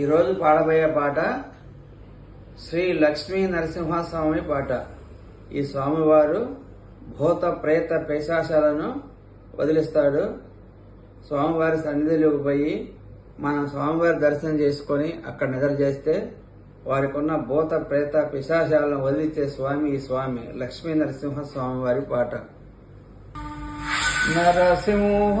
ఈరోజు పాడబోయే పాట శ్రీ లక్ష్మీ నరసింహస్వామి పాట. ఈ స్వామివారు భూత ప్రేత పేశాశాలను వదిలిస్తాడు. స్వామివారి సన్నిధిలోకి పోయి మనం స్వామివారి దర్శనం చేసుకొని అక్కడ నిద్ర చేస్తే వారికి ఉన్న భూత ప్రేత పిశాశాలను వదిలిచ్చే స్వామి ఈ స్వామి లక్ష్మీ నరసింహ స్వామివారి పాట. నరసింహ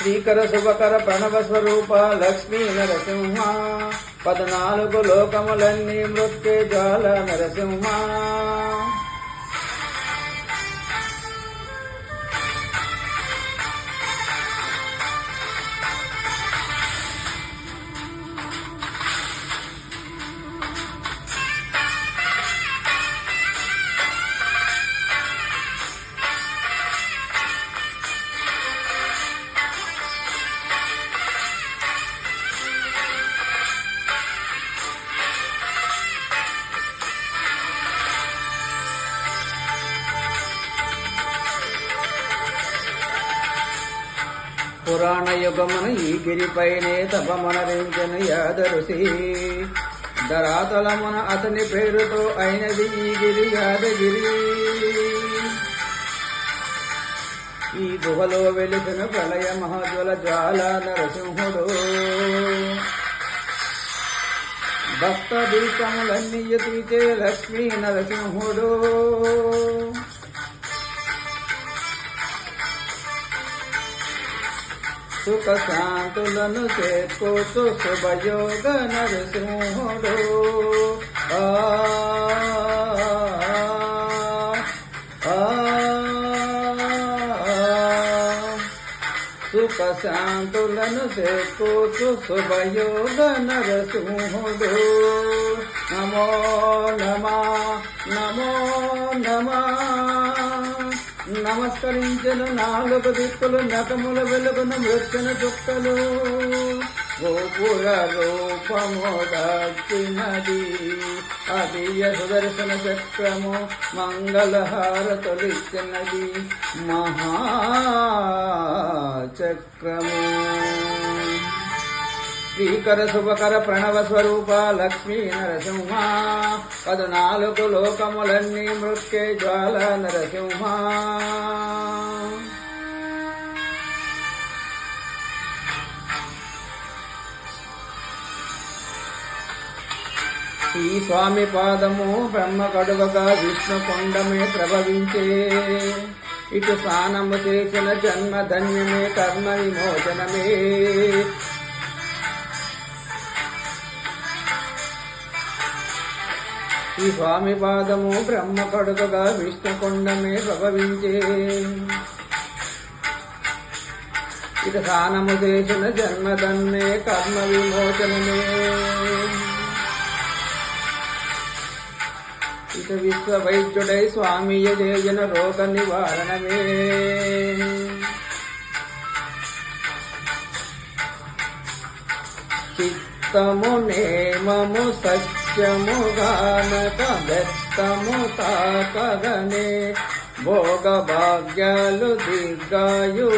శ్రీకర శుభకర ప్రణవ స్వరూప లక్ష్మీ నరసింహ. పద్నాలుగు లోకములన్నీ మృత్యు జ్వాల నరసింహ. పురాణ యుగమును ఈ గిరిపైనే తపమనరించిన యాదరుసి. ధరాతలమున అతని పేరుతో అయినది ఈ గిరి యాదగిరి. ఈ గుహలో వెలిసిన ప్రళయ మహాజ్వల జ్వాల నరసింహుడు. భక్త దీపములన్నీ తీచే లక్ష్మీ నరసింహుడు. సుఖ శాంతులను చేకూర్చు శుభయోగ నరసింహుడు. ఆ, ఆ, సుఖ శాంతులను చేకూర్చు శుభయోగ నరసింహుడు. నమో నమా నమస్కరించను నాలుగు దిక్కులు నకముల వెలుగును మృత్యున చుక్కలు. గోపుర రూపము దాచినది అది సుదర్శన చక్రము మంగళహారతొలిచ్చినది మహాచక్రము. శ్రీకర శుభకర ప్రణవ స్వరూప లక్ష్మీ నరసింహ. పద్నాలుగు లోకములన్నీ మృత్యే జ్వాల నరసింహ. ఈ స్వామి పాదము బ్రహ్మ కడువగా విష్ణు కొండమే ప్రభవించే. ఇటు స్నానము చేసిన జన్మ ధన్యమే కర్మ విమోచనమే. ఈ స్వామి పాదము బ్రహ్మ కడుకగా విష్ణుకొండమే ప్రభవించే. ఇక స్నానము చేసిన జన్మదన్నే కర్మ విమోచనమే. ఇక విశ్వ వైద్యుడై స్వామి జయజన రోగ నివారణమే. చిత్తము నేమము సత్య मुगानमुता कगने भोगभाग्यालु दीर्घायु